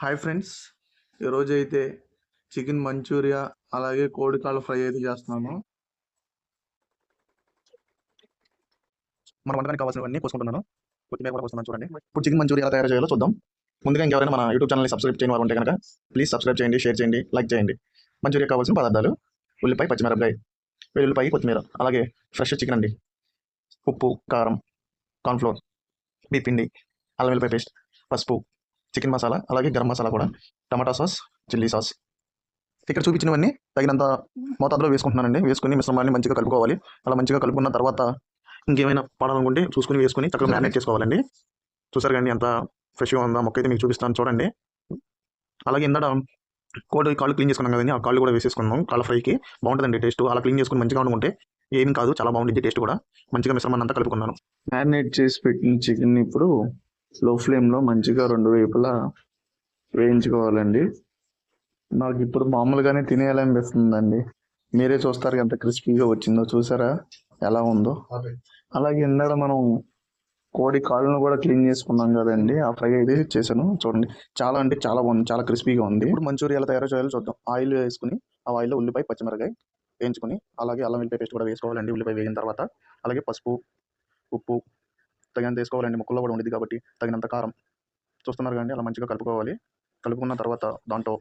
Hi friends ఈరోజు అయితే chicken Manchuria అలాగే కోడి కాళ్ళ ఫ్రై అయితే చేస్తున్నాను. మన వంటకానికి కావాల్సినవన్నీ కోసుకుంటున్నాను. కొత్తిమీర కూడా కోసుకున్నాను చూడండి. ఇప్పుడు చికెన్ మంచూరియా ఎలా తయారు చేయాలో చూద్దాం. ముందుగా ఇంకెవరైనా మన యూట్యూబ్ ఛానల్ని సబ్స్క్రైబ్ చేయని వారు ఉంటే కనుక ప్లీజ్ సబ్స్క్రైబ్ చేయండి షేర్ చేయండి లైక్ చేయండి. మంచూరియా కావాల్సిన పదార్థాలు ఉల్లిపాయ పచ్చిమిరపకాయ వెల్లుల్లిపాయ కొత్తిమీర అలాగే ఫ్రెష్ చికెన్ అండి. ఉప్పు కారం కార్న్ఫ్లోర్ బీపిండి అల్లం వెల్లిపాయ పేస్ట్ పసుపు చికెన్ మసాలా అలాగే గరం మసాలా కూడా. Tomato sauce chilli sauce. ఇక్కడ చూపించినవన్నీ తగినంత మోతాదులో వేసుకుంటున్నానండి. వేసుకుని మిశ్రమాన్ని మంచిగా కలుపుకోవాలి. అలా మంచిగా కలుపుకున్న తర్వాత ఇంకేమైనా పడాలనుకుంటే చూసుకుని వేసుకుని చక్కగా మ్యారినేట్ చేసుకోవాలండి. చూసారు కానీ ఎంత ఫ్రెష్గా ఉందా మొక్క అయితే మీకు చూపిస్తాను చూడండి. అలాగే ఇందాక కోడి కాళ్ళు క్లీన్ చేసుకున్నాం కదండి ఆ కాళ్ళు కూడా వేసేసుకున్నాం కాళ్ళ ఫ్రైకి. బాగుంటుందండి టేస్ట్. అలా క్లీన్ చేసుకుని మంచిగా వండుకుంటే ఏం కాదు చాలా బాగుంటుంది టేస్ట్ కూడా. మంచిగా మిశ్రమాన్ని అంతా కలుపుకున్నాను. మ్యారినేట్ చేసి పెట్టిన చికెన్ ఇప్పుడు లో ఫ్లేమ్లో మంచిగా రెండు వైపులా వేయించుకోవాలండి. నాకు ఇప్పుడు మామూలుగానే తినేయాలనిపిస్తుందండి. మీరే చూస్తారు ఎంత క్రిస్పీగా వచ్చిందో చూసారా? ఎలా ఉందో. అలాగే ఇందాక మనం కోడి కాళ్ళను కూడా క్లీన్ చేసుకున్నాం కదండి. ఆ ఫ్రై అయితే చేశాను. చూడండి. చాలా అంటే చాలా బాగుంది. చాలా క్రిస్పీగా ఉంది. ఇప్పుడు మంచూరియా ఎలా తయారు చేయాలో చూద్దాం. ఆయిల్ వేసుకుని ఆ ఆయిల్లో ఉల్లిపాయ పచ్చిమిరకాయ వేయించుకుని అలాగే అల్లం వెల్లిపాయ పేస్ట్ కూడా వేసుకోవాలండి. ఉల్లిపాయ వేగిన తర్వాత అలాగే పసుపు ఉప్పు తగినంత వేసుకోవాలండి. ముక్కల్లో కూడా ఉండేది కాబట్టి తగినంత కారం. చూస్తున్నారు కానీ అలా మంచిగా కలుపుకోవాలి. కలుపుకున్న తర్వాత దాంట్లో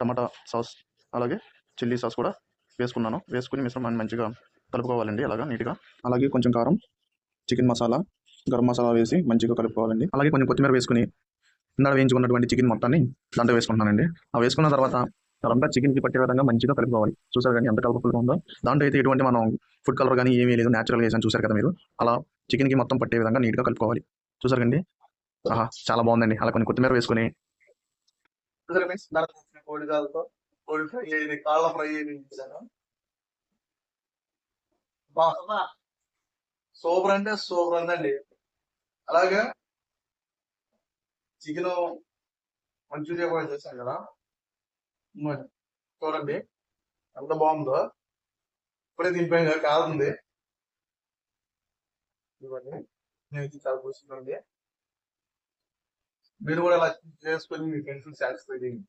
టమాటా సాస్ అలాగే చిల్లీ సాస్ కూడా వేసుకున్నాను. వేసుకుని మిశ్రమాన్ని మంచిగా కలుపుకోవాలండి అలాగా నీట్గా. అలాగే కొంచెం కారం చికెన్ మసాలా గరం మసాలా వేసి మంచిగా కలుపుకోవాలండి. అలాగే కొంచెం కొత్తిమీర వేసుకుని ఇందాక వేయించుకున్నటువంటి చికెన్ మొత్తాన్ని దాంట్లో వేసుకుంటున్నానండి. ఆ వేసుకున్న తర్వాత అదంతా చికెన్కి పట్టే విధంగా మంచిగా కలుపుకోవాలి. చూసారు కానీ ఎంత కలుపుకుంటూ ఉందో. దాంట్లో అయితే ఎటువంటి మనం ఫుడ్ కలర్ కానీ ఏమీ లేదు. న్యాచురల్గా వేసాను చూసారు కదా మీరు. అలా చికెన్కి మొత్తం పట్టే విధంగా నీట్గా కలుపుకోవాలి. చూసారు కండి ఆహా చాలా బాగుందండి. అలా కొన్ని కొత్తిమీర వేసుకుని. కోడి కాళ్ళ ఫ్రై సూపర్ అంటే సూపర్ ఉందండి. అలాగే చికెన్ మంచూరియా కూడా చేశాను కదా? చూడండి ఎంత బాగుందో. ఇప్పుడే దింపాం కదా కాలుంది ఇవన్నీ నేను ఇది చాలా కూర్చుంది మీరు కూడా అలా చేసుకొని మీ ఫ్రెండ్స్ సాటిస్ఫై చేయండి.